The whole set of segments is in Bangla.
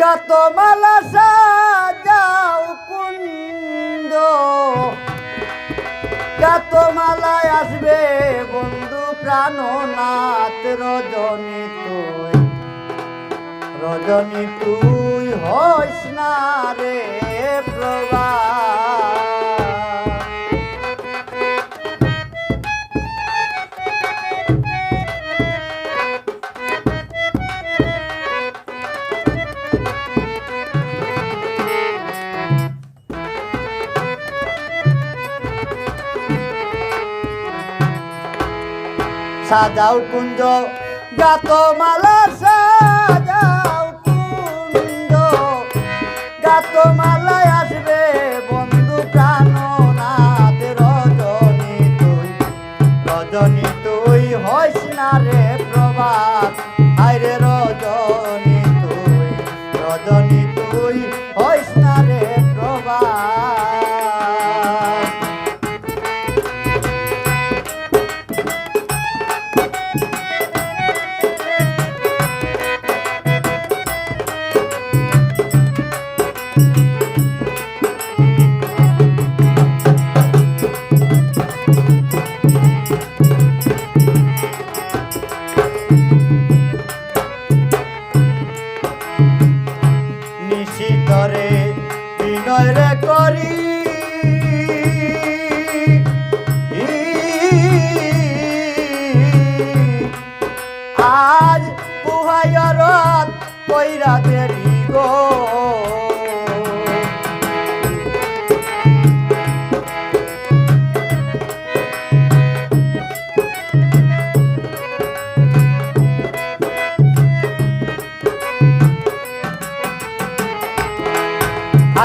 গাতমালা সাজাও কুন্দ। গাতমালায় আসবে বন্ধু প্রাণনাথ রজনী তুই। রজনী তুই হইস না রে প্রভা। সাজাও কুঞ্জ গাত মালা সাজাও কুঞ্জ গাত মালায় আসবে বন্ধু প্রাণনাথ রজনী তুই। রজনী তুই হইস না রে প্রভাত আরে রজনী তুই। রজনী তুই হইস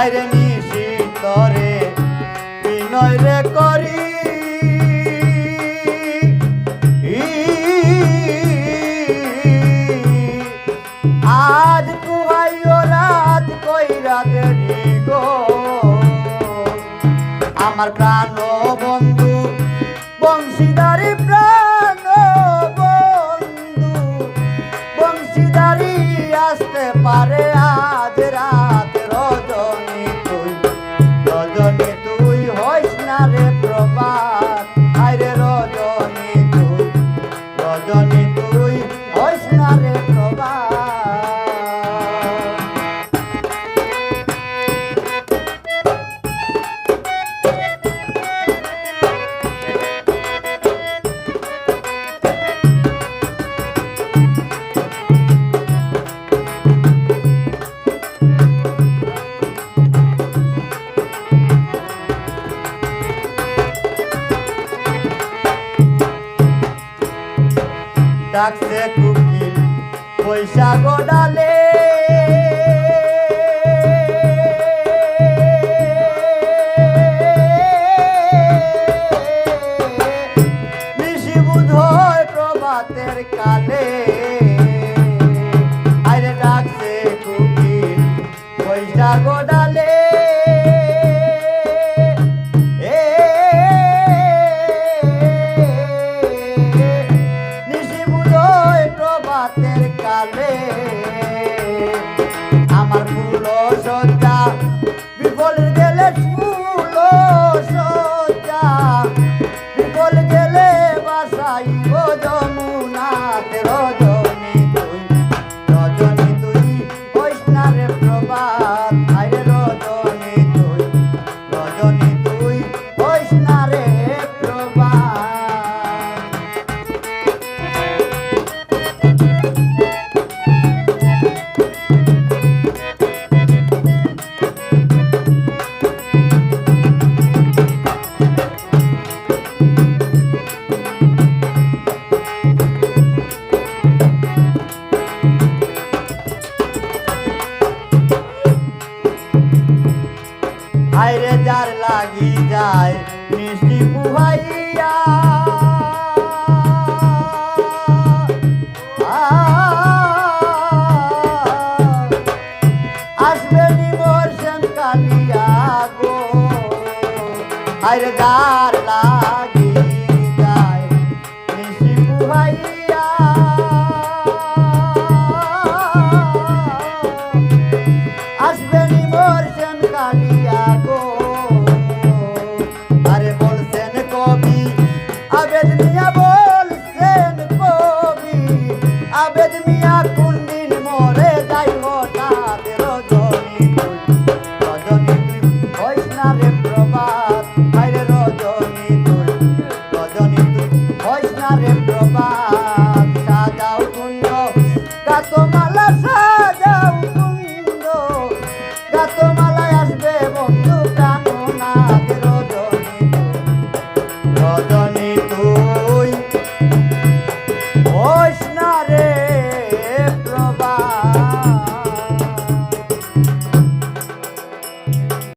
আইরে নিশিতরে, বিনয় রে করি। আজ কুহাইও রাত কইরা দেরি গো। আমার প্রাণ বন্ধু, বংশীদারি প্রাণ ডাকছে কুকিল পয়সা গোডালে। কালে। হাইরে যার লাগি যায় মিষ্টি পুহাইয়া আসবে নিমর কালিয়া গো আর যার লাগ